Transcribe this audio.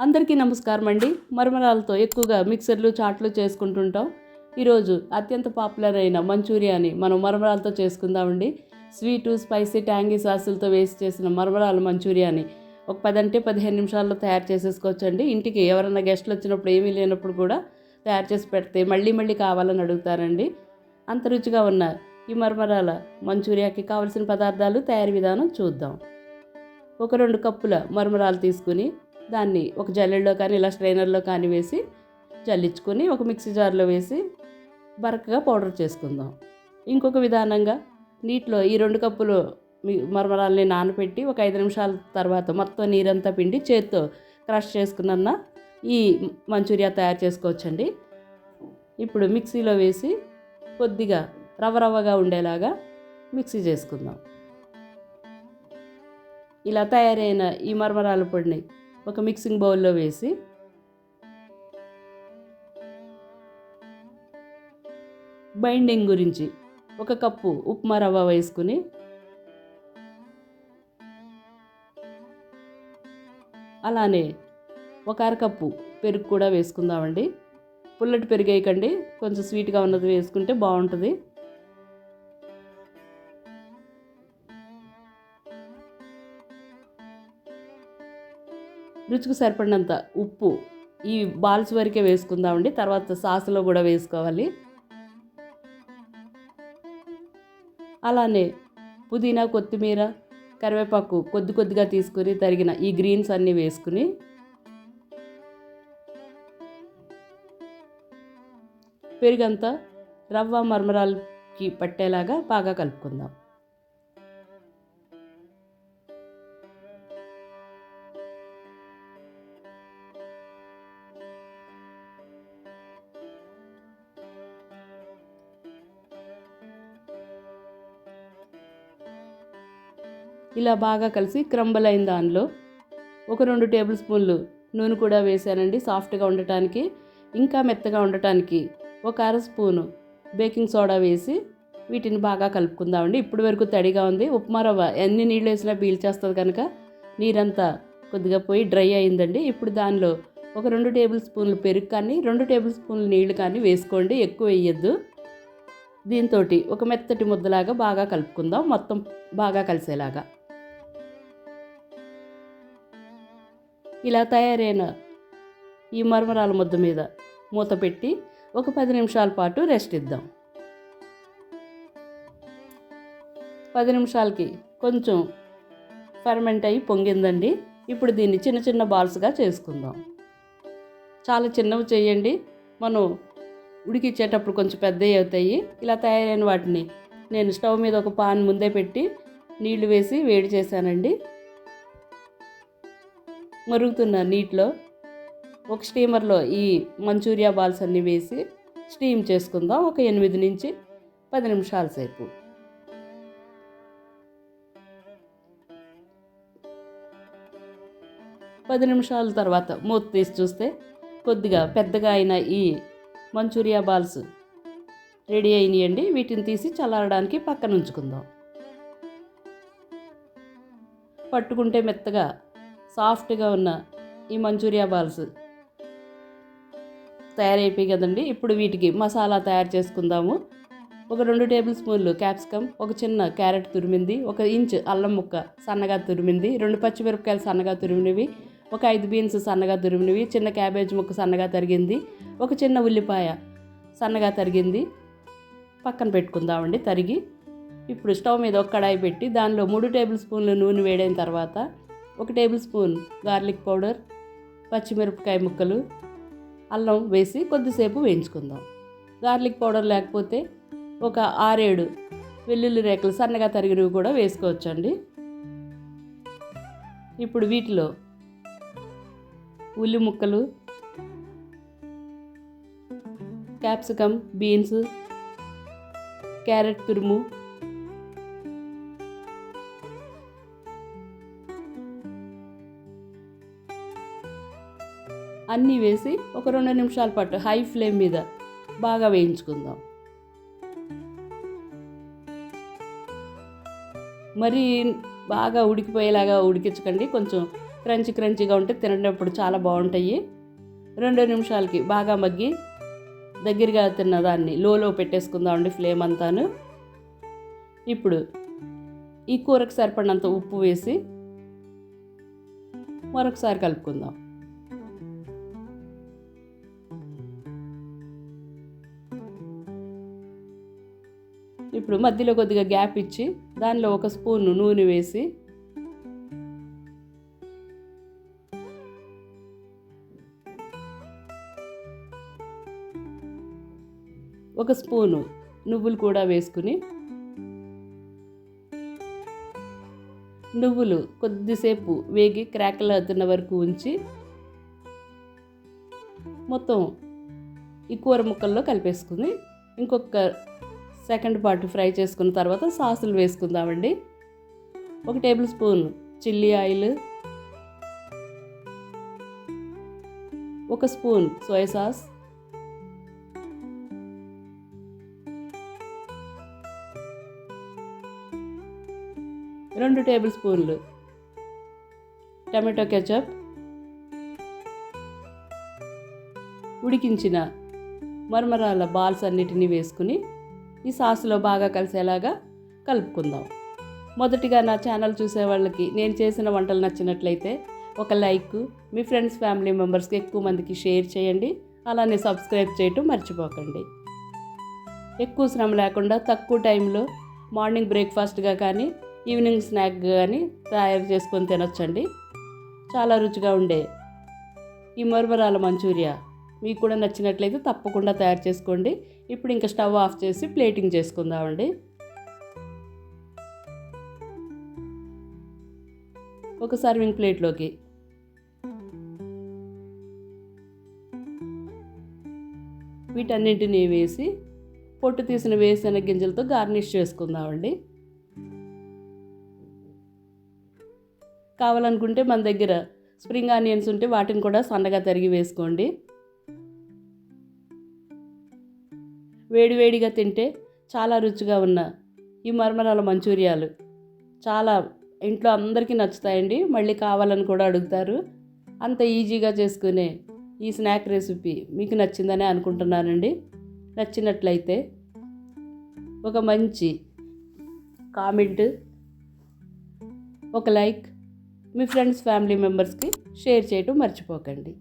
అందరికీ నమస్కారం అండి. మరమరాలతో ఎక్కువగా మిక్సర్లు చాట్లు చేసుకుంటుంటాం. ఈరోజు అత్యంత పాపులర్ అయిన మంచూరియాని మనం మరమరాలతో చేసుకుందామండి. స్వీటు స్పైసీ ట్యాంగీ సాసులతో వేసి చేసిన మరమరాల మంచూరియాని ఒక పదంటే పదిహేను నిమిషాల్లో తయారు చేసేసుకోవచ్చండి. ఇంటికి ఎవరైనా గెస్ట్లు వచ్చినప్పుడు ఏమీ లేనప్పుడు కూడా తయారు చేసి పెడితే మళ్ళీ మళ్ళీ కావాలని అడుగుతారండి. అంత రుచిగా ఉన్న ఈ మరమరాల మంచూరియాకి కావలసిన పదార్థాలు తయారీ విధానం చూద్దాం. ఒక రెండు కప్పుల మరమరాలు తీసుకుని దాన్ని ఒక జల్లెడలో కానీ ఇలా స్ట్రైనర్లో కానీ వేసి జల్లించుకొని ఒక మిక్సీ జార్లో వేసి బరకగా పౌడర్ చేసుకుందాం. ఇంకొక విధానంగా నీటిలో ఈ రెండు కప్పులు మరమరాలని నానబెట్టి ఒక ఐదు నిమిషాల తర్వాత మొత్తం నీరంతా పిండి చేత్తో క్రష్ చేసుకున్న ఈ మంచూరియా తయారు చేసుకోవచ్చండి. ఇప్పుడు మిక్సీలో వేసి కొద్దిగా రవ్వ రవ్వగా ఉండేలాగా మిక్సీ చేసుకుందాం. ఇలా తయారైన ఈ మరమరాల పొడిని ఒక మిక్సింగ్ బౌల్లో వేసి బైండింగ్ గురించి ఒక కప్పు ఉప్మా రవ్వ వేసుకుని అలానే ఒక అరకప్పు పెరుగు కూడా వేసుకుందామండి. పుల్లటి పెరుగు వేయకండి. కొంచెం స్వీట్గా ఉన్నది వేసుకుంటే బాగుంటుంది. రుచికి సరిపడినంత ఉప్పు ఈ బాల్స్ వరకే వేసుకుందామండి. తర్వాత సాసులో కూడా వేసుకోవాలి. అలానే పుదీనా కొత్తిమీర కరివేపాకు కొద్ది కొద్దిగా తీసుకుని తరిగిన ఈ గ్రీన్స్ అన్నీ వేసుకుని పెరుగంతా రవ్వ మరమరాలకి పట్టేలాగా బాగా కలుపుకుందాం. ఇలా బాగా కలిసి క్రంబల్ అయిన దానిలో ఒక రెండు టేబుల్ స్పూన్లు నూనె కూడా వేసానండి సాఫ్ట్గా ఉండటానికి ఇంకా మెత్తగా ఉండటానికి ఒక అర స్పూను బేకింగ్ సోడా వేసి వీటిని బాగా కలుపుకుందామండి. ఇప్పటి వరకు తడిగా ఉంది. ఉప్మా రవ్వ ఎన్ని నీళ్ళు వేసినా పీల్చేస్తుంది కనుక నీరంతా కొద్దిగా పోయి డ్రై అయిందండి. ఇప్పుడు దానిలో ఒక రెండు టేబుల్ స్పూన్లు పెరుగు కానీ రెండు టేబుల్ స్పూన్లు నీళ్ళు కానీ వేసుకోండి. ఎక్కువ వేయద్దు. దీంతో ఒక మెత్తటి ముద్దలాగా బాగా కలుపుకుందాం. మొత్తం బాగా కలిసేలాగా. ఇలా తయారైన ఈ మరమరాల ముద్ద మీద మూత పెట్టి ఒక పది నిమిషాల పాటు రెస్ట్ ఇద్దాం. పది నిమిషాలకి కొంచెం ఫర్మెంట్ అయ్యి పొంగిందండి. ఇప్పుడు దీన్ని చిన్న చిన్న బాల్స్గా చేసుకుందాం. చాలా చిన్నవి చేయండి. మనం ఉడికిచ్చేటప్పుడు కొంచెం పెద్దవి అవుతాయి. ఇలా తయారైన వాటిని నేను స్టవ్ మీద ఒక పాన్ ముందే పెట్టి నీళ్ళు వేసి వేడి చేశానండి. మరుగుతున్న నీటిలో ఒక స్టీమర్లో ఈ మంచూరియా బాల్స్ అన్నీ వేసి స్టీమ్ చేసుకుందాం. ఒక ఎనిమిది నుంచి పది నిమిషాల సేపు. పది నిమిషాల తర్వాత మూత తీసి చూస్తే కొద్దిగా పెద్దగా అయిన ఈ మంచూరియా బాల్స్ రెడీ అయినాయండి. వీటిని తీసి చల్లారడానికి పక్కన ఉంచుకుందాం. పట్టుకుంటే మెత్తగా సాఫ్ట్గా ఉన్న ఈ మంచూరియా బాల్స్ తయారైపోయి కదండి. ఇప్పుడు వీటికి మసాలా తయారు చేసుకుందాము. ఒక రెండు టేబుల్ స్పూన్లు క్యాప్సికమ్ ఒక చిన్న క్యారెట్ తురిమింది ఒక ఇంచ్ అల్లం ముక్క సన్నగా తురిమింది రెండు పచ్చిమిరపకాయలు సన్నగా తురిమినవి ఒక ఐదు బీన్స్ సన్నగా తురిమినవి చిన్న క్యాబేజ్ ముక్క సన్నగా తరిగింది ఒక చిన్న ఉల్లిపాయ సన్నగా తరిగింది పక్కన పెట్టుకుందామండి తరిగి. ఇప్పుడు స్టవ్ మీద ఒక కడాయి పెట్టి దానిలో మూడు టేబుల్ స్పూన్లు నూనె వేడైన తర్వాత ఒక టేబుల్ స్పూన్ గార్లిక్ పౌడర్ పచ్చిమిరపకాయ ముక్కలు అల్లం వేసి కొద్దిసేపు వేయించుకుందాం. గార్లిక్ పౌడర్ లేకపోతే ఒక ఆరేడు వెల్లుల్లి రేకలు సన్నగా తరిగినవి కూడా వేసుకోవచ్చండి. ఇప్పుడు వీటిలో ఉల్లి ముక్కలు క్యాప్సికమ్ బీన్స్ క్యారెట్ తురుము అన్నీ వేసి ఒక రెండు నిమిషాల పాటు హై ఫ్లేమ్ మీద బాగా వేయించుకుందాం. మరి బాగా ఉడికిపోయేలాగా ఉడికించకండి. కొంచెం క్రంచి క్రంచిగా ఉంటే తినేటప్పుడు చాలా బాగుంటాయి. రెండు నిమిషాలకి బాగా మగ్గి దగ్గరగా తిన్న దాన్ని లోలో పెట్టేసుకుందామండి ఫ్లేమ్ అంతాను. ఇప్పుడు ఈ కూరకు సరిపడినంత ఉప్పు వేసి మరొకసారి కలుపుకుందాం. ఇప్పుడు మధ్యలో కొద్దిగా గ్యాప్ ఇచ్చి దానిలో ఒక స్పూన్ నూనె వేసి ఒక స్పూను నువ్వులు కూడా వేసుకుని నువ్వులు కొద్దిసేపు వేగి క్రాకలు అవుతున్న వరకు ఉంచి మొత్తం ఈ కూర ముక్కల్లో కలిపేసుకుని ఇంకొక సెకండ్ పార్ట్ ఫ్రై చేసుకున్న తర్వాత సాసులు వేసుకుందామండి. ఒక టేబుల్ స్పూన్ చిల్లీ ఆయిల్ ఒక స్పూన్ సోయా సాస్ రెండు టేబుల్ స్పూన్లు టమాటో కెచప్ ఉడికించిన మరమరాల బాల్స్ అన్నిటినీ వేసుకుని ఈ సాసులో బాగా కలిసేలాగా కలుపుకుందాం. మొదటిగా నా ఛానల్ చూసే వాళ్ళకి నేను చేసిన వంటలు నచ్చినట్లయితే ఒక లైక్ మీ ఫ్రెండ్స్ ఫ్యామిలీ మెంబర్స్కి ఎక్కువ మందికి షేర్ చేయండి. అలానే సబ్స్క్రైబ్ చేయటం మర్చిపోకండి. ఎక్కువ శ్రమ లేకుండా తక్కువ టైంలో మార్నింగ్ బ్రేక్ఫాస్ట్గా కానీ ఈవినింగ్ స్నాక్ కానీ తయారు చేసుకొని తినొచ్చండి. చాలా రుచిగా ఉండే ఈ మరమరాల మంచూరియా. మీకు కూడా నచ్చినట్లయితే తప్పకుండా తయారు చేసుకోండి. ఇప్పుడు ఇంకా స్టవ్ ఆఫ్ చేసి ప్లేటింగ్ చేసుకుందామండి. ఒక సర్వింగ్ ప్లేట్లోకి. వీటన్నింటినీ వేసి పొట్టు తీసిన వేసిన గింజలతో గార్నిష్ చేసుకుందామండి. కావాలనుకుంటే మన దగ్గర స్ప్రింగ్ ఆనియన్స్ ఉంటే వాటిని కూడా సన్నగా తరిగి వేసుకోండి. వేడివేడిగా తింటే చాలా రుచిగా ఉన్న ఈ మరమరాల మంచూరియాలు. చాలా ఇంట్లో అందరికీ నచ్చుతాయండి. మళ్ళీ కావాలని కూడా అడుగుతారు. అంత ఈజీగా చేసుకునే ఈ స్నాక్ రెసిపీ మీకు నచ్చిందని అనుకుంటున్నానండి. నచ్చినట్లయితే ఒక మంచి కామెంట్ ఒక లైక్ మీ ఫ్రెండ్స్ ఫ్యామిలీ మెంబర్స్కి షేర్ చేయటం మర్చిపోకండి.